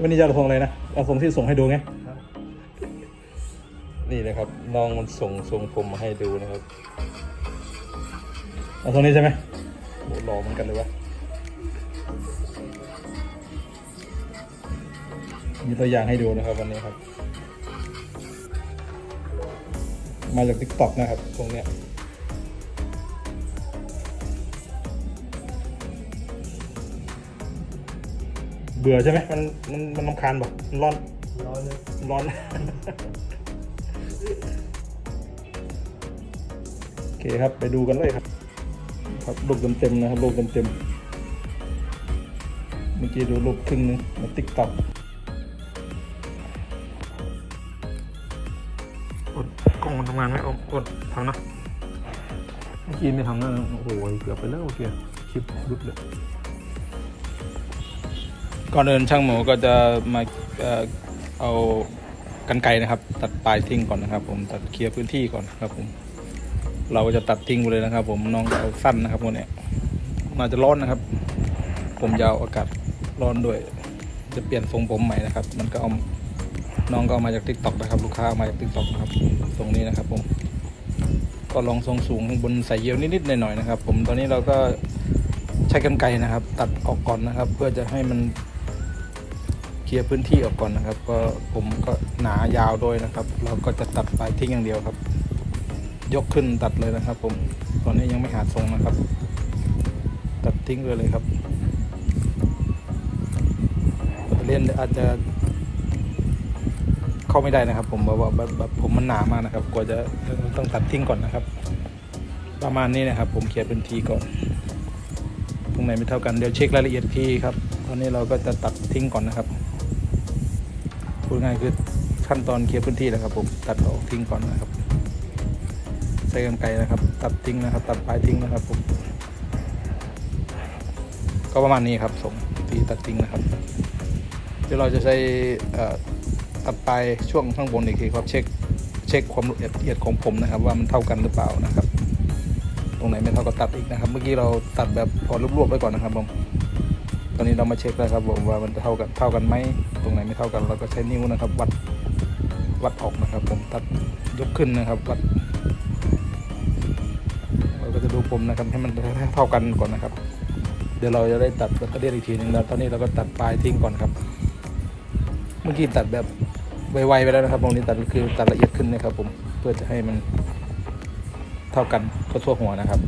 วันนี้จะเอาทรงอะไรนะเอาทรงที่ส่งให้ดูไงครับนี่นะครับน้องมันส่งทรงผมมาให้ดูนะครับเอาทรงนี้ใช่ไหมโหหล่อเหมือนกันเลยวะมีตัวอย่างให้ดูดูนะนะคครับรับวันนี้ครับ มาจากทิกตอกนะครับตรงเนี้ย เบื่อใช่ไหมมันมันมันลำคาญป่ะมันร้อนร้อนเลยมันร้อน โอเคครับไปดูกันเลยครับ ครับรูปเต็มๆนะครับรูปเต็มๆเมื่อกี้ดูรูปครึ่งนึงมาติ๊กต็อกกดกล้องมันทำงานไหมอดกดทำนะเมื่อกี้ไม่ทำนะโอ้โหเกือบไปแล้วโอเคคลิปรุดเลย ก่อนเดินช่างหมูก็จะมาเอากันไกนะครับ ตัดปลายทิ้งก่อนนะครับ ผมตัดเคลียร์พื้นที่ก่อนครับผม เราจะตัดทิ้งไปเลยนะครับ ผมน้องเอาสั้นนะครับคนนี้ยน่าจะร้อนนะครับ ผมยาวอากาศร้อนด้วย จะเปลี่ยนทรงผมใหม่นะครับ มันก็เอาน้องก็เอามาจากทิกต็อกนะครับ ลูกค้ามาจากทิกต็อกนะครับทรงนี้นะครับ ผม ก็ลองทรงสูงข้างบนใส่เยียวนิดๆหน่อยๆนะครับ ผมตอนนี้เราก็ใช้กันไกนะครับ ตัดออกก่อนนะครับ เพื่อจะให้มัน ลียร์พื้นที่ออกก่อนนะครับ ก็ผมก็หนายาวด้วยนะครับ เราก็จะตัดปลายทิ้งอย่างเดียวครับ ยกขึ้นตัดเลยนะครับ ผมตอนนี้ยังไม่หาทรงนะครับ ตัดทิ้งเลยเลยครับเลียนอาจจะเข้าไม่ได้นะครับ ผมบอกว่าแบบแบบผมมันหนามากนะครับ กว่าจะต้องตัดทิ้งก่อนนะครับ ประมาณนี้นะครับ ผมเคลียร์พื้นที่ก่อนตรงไหนไม่เท่ากันเดี๋ยวเช็ครายละเอียดทีครับตอนนี้เราก็จะตัดทิ้งก่อนนะครับ พูดง่ายคือขั้นตอนเคลียร์พื้นที่นะครับผมตัดออกทิ้งก่อนนะครับ ใช้กรรไกรนะครับ ตัดทิ้งนะครับ ตัดปลายทิ้งนะครับผมก็ประมาณนี้ครับส่งที่ตัดทิ้งนะครับ เดี๋ยวเราจะใช้ตัดปลายช่วงข้างบนอีกทีครับเช็คเช็คความละเอียดของผมนะครับ ว่ามันเท่ากันหรือเปล่านะครับ ตรงไหนไม่เท่าก็ตัดอีกนะครับ เมื่อกี้เราตัดแบบพอรวบๆไว้ก่อนนะครับผม ตอนนี้เรามาเช็คแล้วครับผมว่ามันเท่ากันเท่ากันไหมตรงไหนไม่เท่ากันเราก็ใช้นิ้วนะครับ วัดวัดออกนะครับ ผมตัดยกขึ้นนะครับวัดเราก็จะดูผมนะครับให้มันเท่ากันก่อนนะครับ เดี๋ยวเราจะได้ตัดแบตเตอรี่อีกทีหนึงแล้วตอนนี้เราก็ตัดปลายทิ้งก่อนครับ เมื่อกี้ตัดแบบไวๆไปแล้วนะครับตรงนี้ตัดคือตัดละเอียดขึ้นนะครับ ผมเพื่อจะให้มันเท่ากันทั่วหัวนะครับ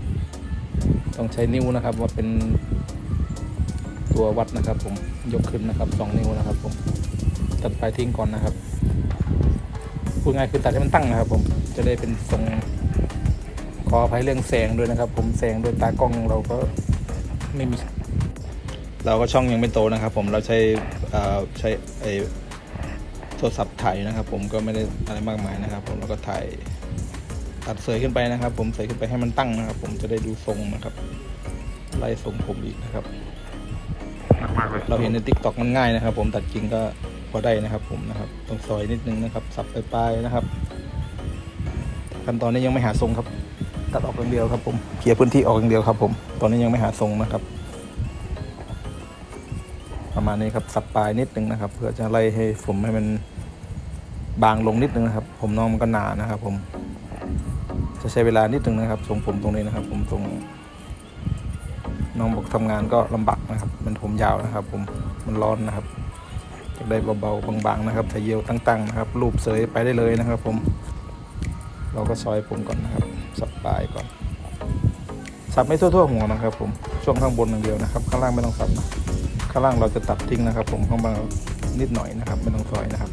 ต้องใช้นิ้วนะครับว่าเป็น ตัววัดนะครับ ผมยกขึ้นนะครับสองนิ้วนะครับ ผมตัดปลายทิ้งก่อนนะครับพูดง่ายคือตัดให้มันตั้งนะครับ ผมจะได้เป็นทรงขออภัยเรื่องแสงด้วยนะครับ ผมแสงด้วยตากล้องเราก็ไม่มีเราก็ช่องยังไม่โตนะครับ ผมเราใช้ใช้ไอโทรศัพท์ถ่ายนะครับ ผมก็ไม่ได้อะไรมากมายนะครับ ผมแล้วก็ถ่ายตัดเสยขึ้นไปนะครับ ผมเสยขึ้นไปให้มันตั้งนะครับ ผมจะได้ดูทรงนะครับ ไล่ทรงผมอีกนะครับ เราเห็นในทิกตอกมันง่ายนะครับ ผมตัดจริงก็พอได้นะครับ ผมนะครับต้องซอยนิดนึงนะครับ สับปลายๆนะครับขั้นตอนนี้ยังไม่หาทรงครับ ตัดออกอย่างเดียวครับ ผมเคลียร์พื้นที่ออกอย่างเดียวครับ ผม ตอนนี้ยังไม่หาทรงนะครับ ประมาณนี้ครับสับปลายนิดนึงนะครับ เพื่อจะไล่ให้ผมให้มันบางลงนิดนึงนะครับ ผมน้องมันก็หนานะครับ ผม จะใช้เวลานิดนึงนะครับทรงผมตรงนี้นะครับ ผมตรง น้องบอกทำงานก็ลำบากนะครับ มันผมยาวนะครับ ผมมันร้อนนะครับอยากได้เบาๆบางๆนะครับถ้าเยียวตั้งๆนะครับ รูปเสยไปได้เลยนะครับ ผม เราก็ซอยผมก่อนนะครับ สับปลายก่อน สับไม่ทั่วๆหัวนะครับ ผมช่วงข้างบนอย่างเดียวนะครับ ข้างล่างไม่ต้องสับนะข้างล่างเราจะตัดทิ้งนะครับ ผมข้างบนนิดหน่อยนะครับ ไม่ต้องซอยนะครับ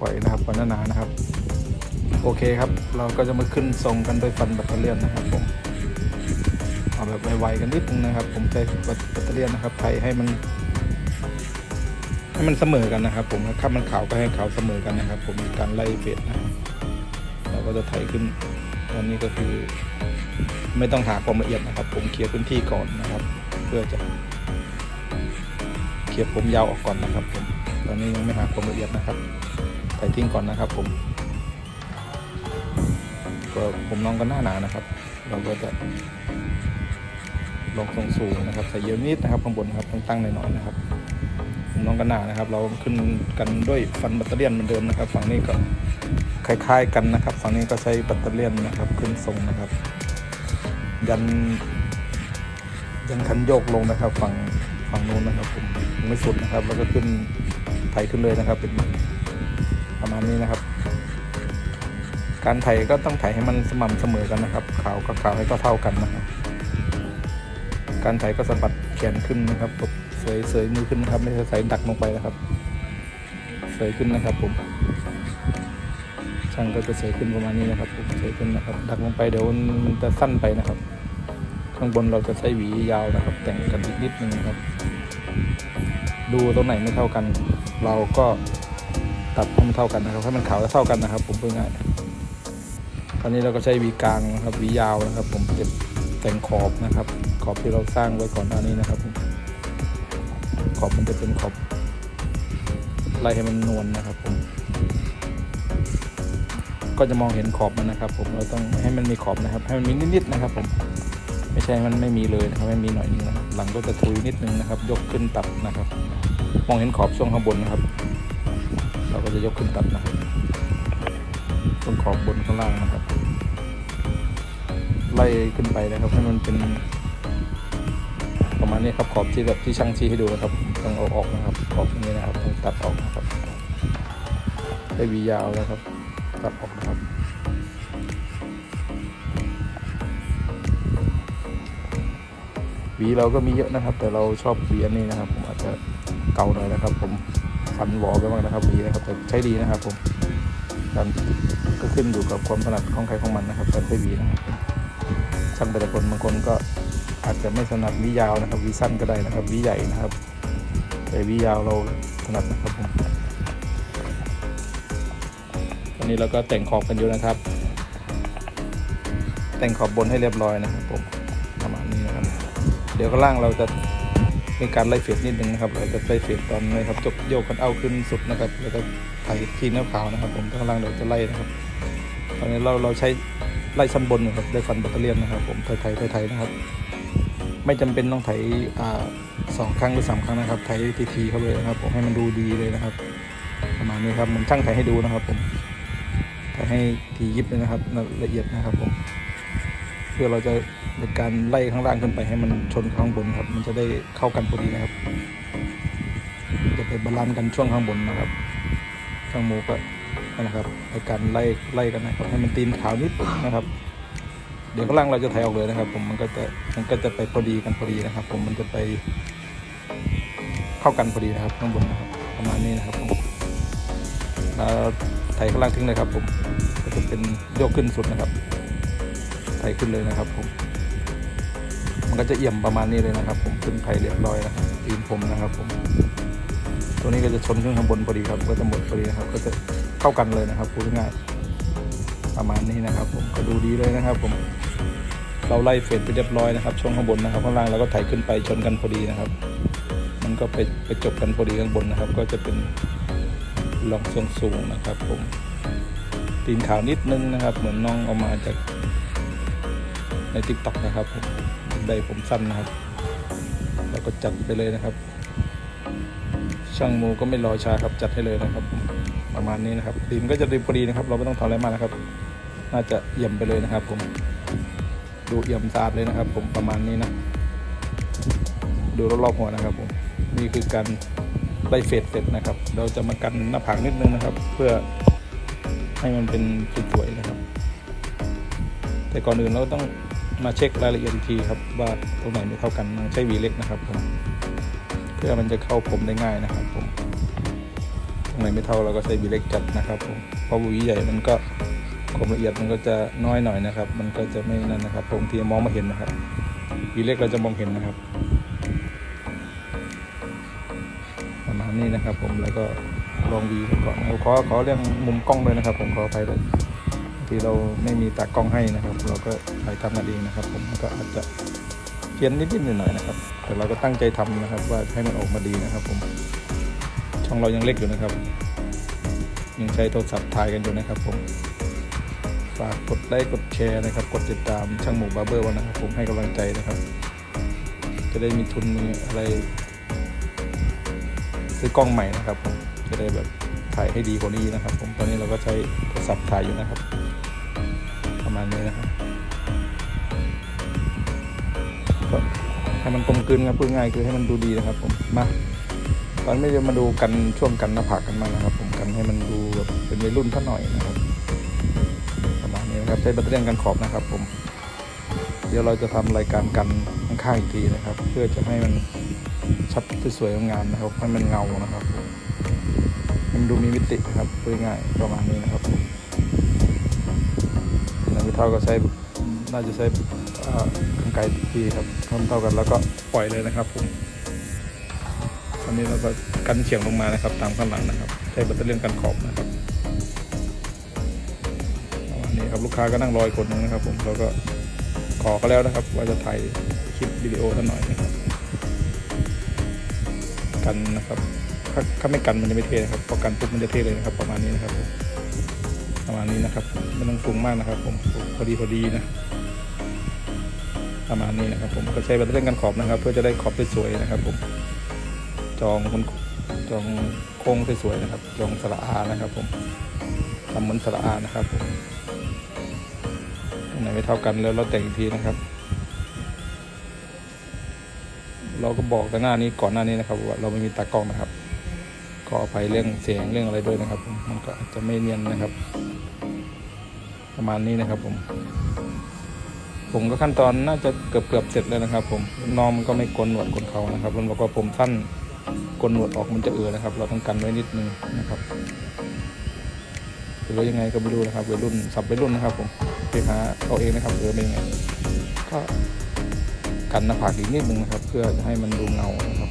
ปล่อยนะครับปล่อยหนานะครับ โอเคครับ เราก็จะมาขึ้นทรงกันด้วยฟันแบตเตอรี่ยนนะครับผม เอาแบบไวๆกันนิดนึงนะครับ ผมใช้แบตเตอรี่นะครับไทยให้มัน ให้มันเสมอกันนะครับ ผมถ้ามันขาวก็ให้ขาวเสมอกันนะครับ ผมการไล่เฟดนะเราก็จะไถขึ้นตอนนี้ก็คือ ไม่ต้องหาความละเอียดนะครับ ผมเคลียร์พื้นที่ก่อนนะครับ เพื่อจะเคลียร์ผมยาวออกก่อนนะครับผมตอนนี้ยังไม่หาความละเอียดนะครับไถทิ้งก่อนนะครับ ผมก็ผมน้องก็หน้าหนานะครับ เราก็จะ ลงทรงสูงนะครับใส่เยอะนิดนะครับข้างบนนะครับต้องตั้งหน่อยๆนะครับน้องกันหนานะครับ เราขึ้นกันด้วยฟันแบตเตอรี่เหมือนเดิมนะครับ ฝั่งนี้ก็คล้ายๆกันนะครับ ฝั่งนี้ก็ใช้แบตเตอรี่นะครับ ขึ้นทรงนะครับ ยันยันคันโยกลงนะครับ ฝั่งฝั่งนู้นนะครับผมไม่สุดนะครับ แล้วก็ขึ้นไถขึ้นเลยนะครับ เป็นประมาณนี้นะครับ การไถก็ต้องไถให้มันสม่ำเสมอกันนะครับขาวกับขาวให้เท่าๆกันนะครับ การไถก็สะบัดแขนขึ้นนะครับกดเสยเสยมือขึ้นนะครับ ไม่ใช่ใส่ดักลงไปนะครับเสยขึ้นนะครับ ผม ช่างก็จะเสยขึ้นประมาณนี้นะครับผมเสยขึ้นนะครับ ดักลงไปเดี๋ยวมันจะสั้นไปนะครับ ข้างบนเราจะใช้หวียาวนะครับ แต่งกันอีกนิดนึงนะครับ ดูตรงไหนไม่เท่ากัน เราก็ตัดให้มันเท่ากันนะครับให้มันขาวและเท่ากันนะครับ ผมพูดง่ายตอนนี้เราก็ใช้หวีกลางนะครับหวียาวนะครับ ผมเก็บแต่งขอบนะครับ ขอบที่เราสร้างไว้ก่อนหน้านี้นะครับผมขอบมันจะเป็นขอบไล่ให้มันนวลนะครับผม ก็จะมองเห็นขอบมันนะครับผมเราต้องให้มันมีขอบนะครับ ให้มันมีนิดๆนะครับผมไม่ใช่มันไม่มีเลยนะครับไม่มีหน่อยนึงนะครับหลังก็จะทุยนิดนึงนะครับ ยกขึ้นตัดนะครับ มองเห็นขอบช่วงข้างบนนะครับ เราก็จะยกขึ้นตัดนะครับตรงขอบบนข้างล่างนะครับ ไล่ขึ้นไปนะครับ ให้มันเป็น มาณนี้ครับขอบที่แบบที่ช่างชี้ให้ดูนะครับต้องเอาออกนะครับ ขอบตรงนี้นะครับต้องตัดออกนะครับ ได้วียาวแล้วครับ ตัดออกนะครับวีเราก็มีเยอะนะครับ แต่เราชอบวีอันนี้นะครับ ผมอาจจะเก่าหน่อยนะครับ ผมฟันหวอไปบ้างนะครับวีนะครับแต่ใช้ดีนะครับ ผมการก็ขึ้นอยู่กับความถนัดของใครของมันนะครับการใช้วีนะครับช่างแต่ละคนบางคนก็ อาจจะไม่ถนัดวียาวนะครับวีสั้นก็ได้นะครับวีใหญ่นะครับ แต่วียาวเราถนัดนะครับผมตอนนี้เราก็แต่งขอบกันอยู่นะครับ แต่งขอบบนให้เรียบร้อยนะครับผมประมาณนี้นะครับ เดี๋ยวข้างล่างเราจะมีการไล่เฟดนิดนึงนะครับเราจะไล่เฟดตอนนี้ครับจบโยกกันเอาขึ้นสุดนะครับแล้วก็ไถทีเนื้อขาวนะครับผมข้างล่างเราจะไล่นะครับ ตอนนี้เราเราใช้ไล่ชั้นบนนะครับด้วยฟันแบตเตอรี่นะครับ ผมไถไถไถไถนะครับ ไม่จำเป็นต้องไถสองครั้งหรือสามครั้งนะครับ ไถทีทีๆเข้าไปนะครับ ผมให้มันดูดีเลยนะครับ ประมาณนี้ครับเหมือนช่างไถให้ดูนะครับ ผมไถให้ทียิบเลยนะครับละเอียดนะครับ ผม เพื่อเราจะในการไล่ข้างล่างขึ้นไปให้มันชนข้างบนครับ มันจะได้เข้ากันพอดีนะครับ จะไปบาลานซ์กันช่วงข้างบนนะครับช่างหมูก็นะครับในการไล่ไล่กันนะครับ ให้มันตีนขาวนิดนะครับ เดี๋ยวข้างล่างเราจะไถออกเลยนะครับ ผมมันก็จะมันก็จะไปพอดีกันพอดีนะครับ ผมมันจะไปเข้ากันพอดีนะครับข้างบนนะครับ ประมาณนี้นะครับผมแล้วไถข้างล่างทิ้งเลยครับ ผมก็จะเป็นโยกขึ้นสุดนะครับไถขึ้นเลยนะครับ ผม มันก็จะเอี่ยมประมาณนี้เลยนะครับ ผมขึ้นไถเรียบร้อยนะครับตีนผมนะครับ ผม ตัวนี้ก็จะชนขึ้นข้างบนพอดีครับ ก็จะหมดพอดีนะครับ ก็จะเข้ากันเลยนะครับพูดง่ายๆประมาณนี้นะครับ ผมก็ดูดีเลยนะครับ ผม เราไล่เฟดไปเรียบร้อยนะครับ ช่วงข้างบนนะครับข้างล่างเราก็ไถขึ้นไปชนกันพอดีนะครับ มันก็ไปไปจบกันพอดีข้างบนนะครับ ก็จะเป็นลองทรงสูงนะครับ ผมตีนขาวนิดนึงนะครับ เหมือนน้องเอามาจากในทิกต็อกนะครับผมได้ผมสั้นนะครับ แล้วก็จัดไปเลยนะครับ ช่างมูก็ไม่รอช้าครับจัดให้เลยนะครับ ประมาณนี้นะครับดินก็จะดีพอดีนะครับ เราไม่ต้องทำอะไรมากนะครับ น่าจะเอี่ยมไปเลยนะครับผม ดูเอี่ยมสะอาดเลยนะครับ ผมประมาณนี้นะ ดูรอบๆหัวนะครับผมนี่คือการไล่เฟดเสร็จนะครับ เราจะมากันหน้าผากนิดนึงนะครับ เพื่อให้มันเป็นสวยๆนะครับ แต่ก่อนอื่นเราต้องมาเช็ครายละเอียดอีกทีครับว่าตรงไหนไม่เท่ากันใช้วีเล็กนะครับ เพื่อมันจะเข้าผมได้ง่ายนะครับผมตรงไหนไม่เท่าเราก็ใช้วีเล็กจัดนะครับผมเพราะวีใหญ่มันก็ ความละเอียดมันก็จะน้อยหน่อยนะครับ มันก็จะไม่นั่นนะครับผมที่มองไม่เห็นนะครับวีเล็กเราจะมองเห็นนะครับประมาณนี้นะครับ ผมแล้วก็ลองวีก่อนขอขอเรื่องมุมกล้องเลยนะครับ ผมขออภัยด้วยที่เราไม่มีตากล้องให้นะครับ เราก็ถ่ายทำกันเองนะครับ ผมก็อาจจะเพี้ยนนิดๆหน่อยๆนะครับ แต่เราก็ตั้งใจทำนะครับ ว่าให้มันออกมาดีนะครับ ผม ช่องเรายังเล็กอยู่นะครับ ยังใช้โทรศัพท์ถ่ายกันอยู่นะครับ ผม ฝากกดไลค์กดแชร์นะครับ กดติดตามช่างหมูบาร์เบอร์วันนะครับผมให้กำลังใจนะครับ จะได้มีทุนมีอะไร ซื้อกล้องใหม่นะครับผมจะได้แบบถ่ายให้ดีกว่านี้นะครับ ผมตอนนี้เราก็ใช้โทรศัพท์ถ่ายอยู่นะครับ ประมาณนี้นะครับก็ให้มันกลมกลืนครับพูดง่ายคือให้มันดูดีนะครับ ผมมาตอนนี้จะมาดูกันช่วงกันหน้าผากกันมางนะครับ ผมกันให้มันดูแบบเป็นวัยรุ่นท่าหน่อยนะครับ นะครับ ใช้แบตเตอรี่กันขอบนะครับผม เดี๋ยวเราจะทำรายการกันข้างๆอีกทีนะครับ เพื่อจะให้มันชัดสวยๆงามนะครับให้มันเงานะครับมันดูมีมิตินะครับง่ายๆประมาณนี้นะครับนังวิเท่าก็ใช้น่าจะใช้กรรไกรทีครับทำเท่ากันแล้วก็ปล่อยเลยนะครับผมตอนนี้เราก็กันเฉียงลงมานะครับ ตามข้างหลังนะครับ ใช้แบตเตอรี่กันขอบนะครับ นี้ครับลูกค้าก็นั่งรออีกคนนึงนะครับ ผมเราก็ขอก็แล้วนะครับ ว่าจะถ่ายคลิปวิดีโอท่านหน่อยนะครับ กันนะครับถ้าถ้าไม่กันมันจะไม่เท่นะครับพอกันปุ๊บมันจะเท่เลยนะครับ ประมาณนี้นะครับประมาณนี้นะครับไม่ต้องสูงมากนะครับ ผมพอดีพอดีนะประมาณนี้นะครับ ผมก็ใช้แบตเตอรี่กันขอบนะครับ เพื่อจะได้ขอบสวยๆนะครับ ผม จองคนจองโค้งสวยๆนะครับ จองสระอานะครับ ผมทำเหมือนสระอานะครับผม ไหนไม่เท่ากันแล้วเราแต่งอีกทีนะครับ เราก็บอกแต่หน้านี้ก่อนหน้านี้นะครับว่าเราไม่มีตากล้องนะครับขออภัยเรื่องเสียงเรื่องอะไรด้วยนะครับ มันก็อาจจะไม่เนียนนะครับ ประมาณนี้นะครับ ผม ผมก็ขั้นตอนน่าจะเกือบเกือบเสร็จแล้วนะครับ ผมน้องมันก็ไม่โกนหนวดโกนเขานะครับ มันบอกว่าผมสั้นโกนหนวดออกมันจะเอือนะครับ เราต้องกันไว้นิดนึงนะครับ หรือยังไงก็ไม่รู้นะครับวัยรุ่นสับวัยรุ่นนะครับผมไปหาเอาเองนะครับเออเป็นยังไงก็กันหน้าผากอีกนิดนึงนะครับ เพื่อจะให้มันดูเงานะครับ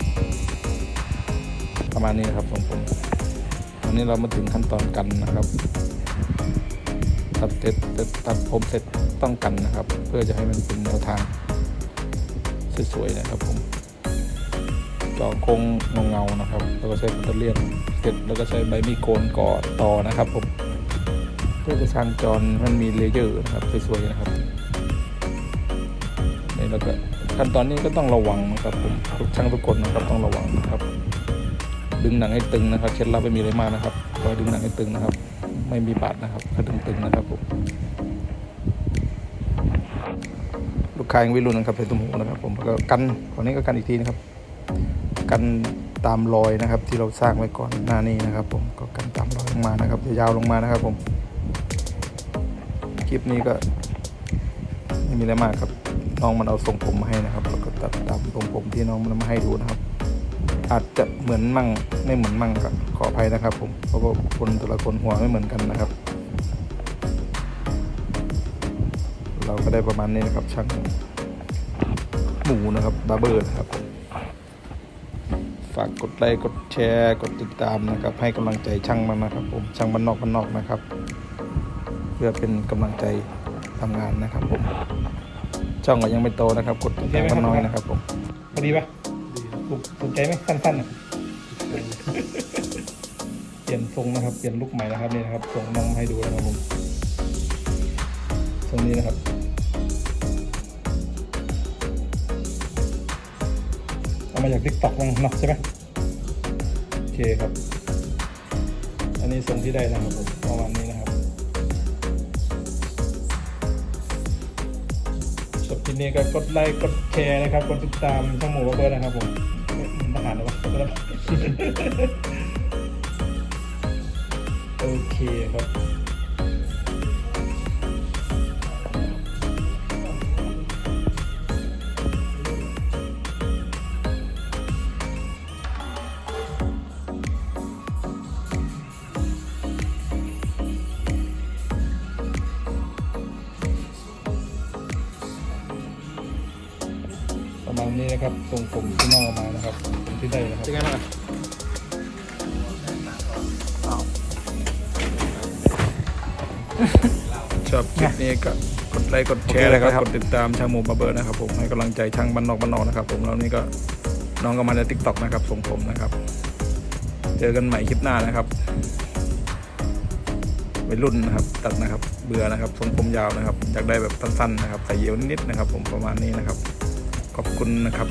ประมาณนี้นะครับผมผมตอนนี้เรามาถึงขั้นตอนกันนะครับตัดเสร็จตัดผมเสร็จต้องกันนะครับ เพื่อจะให้มันเป็นแนวทางสวยๆนะครับผมจอโค้งเงาๆนะครับ แล้วก็ใช้ปัตเตอร์เลียนเสร็จแล้วก็ใช้ใบมีดโกนก่อต่อนะครับผม เพื่อจะสร้างจอมันมีเลเยอร์นะครับสวยๆนะครับนี่แล้วก็ขั้นตอนนี้ก็ต้องระวังนะครับผมทุกช่างทุกคนนะครับต้องระวังนะครับ ดึงหนังให้ตึงนะครับ เคล็ดลับไม่มีอะไรมากนะครับคอยดึงหนังให้ตึงนะครับ ไม่มีบาดนะครับถ้าดึงตึงนะครับผมลูกค้ายังวิรุณนะครับเป็นตุ้มหูนะครับ ผมก็กันตอนนี้ก็กันอีกทีนะครับ กันตามรอยนะครับที่เราสร้างไว้ก่อนหน้านี้นะครับ ผมก็กันตามรอยลงมานะครับจะยาวลงมานะครับผม คลิปนี้ก็ไม่มีอะไรมากครับ น้องมันเอาทรงผมมาให้นะครับ แล้วก็ตัดตามทรงผมที่น้องมันมาให้ดูนะครับ อาจจะเหมือนมั่งไม่เหมือนมั่งก็ขออภัยนะครับ ผม เพราะว่าคนแต่ละคนหัวไม่เหมือนกันนะครับ เราก็ได้ประมาณนี้นะครับ ช่างหมูนะครับบาเบอร์นะครับฝากกดไลค์กดแชร์ กดติดตามนะครับ ให้กำลังใจช่างมันนะครับ ผมช่างบ้านนอกบ้านนอกนะครับ พื่อเป็นกำลังใจทำงานนะครับผมช่องก็ยังไม่โตนะครับกดติดตามกันน้อยนะครับผมพอดีปะถูกถูกใจไหมสั้นๆน่ะเปลี่ยนทรงนะครับ เปลี่ยนลุคใหม่นะครับนี่นะครับส่งน้องมาให้ดูนะครับผมทรงนี้นะครับเอามาจากทิกตอกเนาะใช่ไหมโอเคครับ อันนี้ทรงที่ได้นะครับผมประมาณนี้นะครับ ชอบคลิปนี้ก็กดไลค์กดแชร์นะครับ กดติดตามช่องหมูวอเบอร์นะครับผมทหารนะวะโอเคครับ ชอบคลิปนี้ก็กดไลค์กดแชร์นะครับกดติดตามช่างหมูบาร์เบอร์นะครับผมให้กำลังใจช่างบ้านนอกบ้านนอกนะครับผมแล้วนี่ก็น้องก็มาในทิกตอกนะครับส่งผมนะครับ เจอกันใหม่คลิปหน้านะครับวัยรุ่นนะครับ ตัดนะครับ เบื่อนะครับทรงผมยาวนะครับอยากได้แบบสั้นๆนะครับใส่เยียวนิดๆนะครับ ผมประมาณนี้นะครับ ขอบคุณนะครับ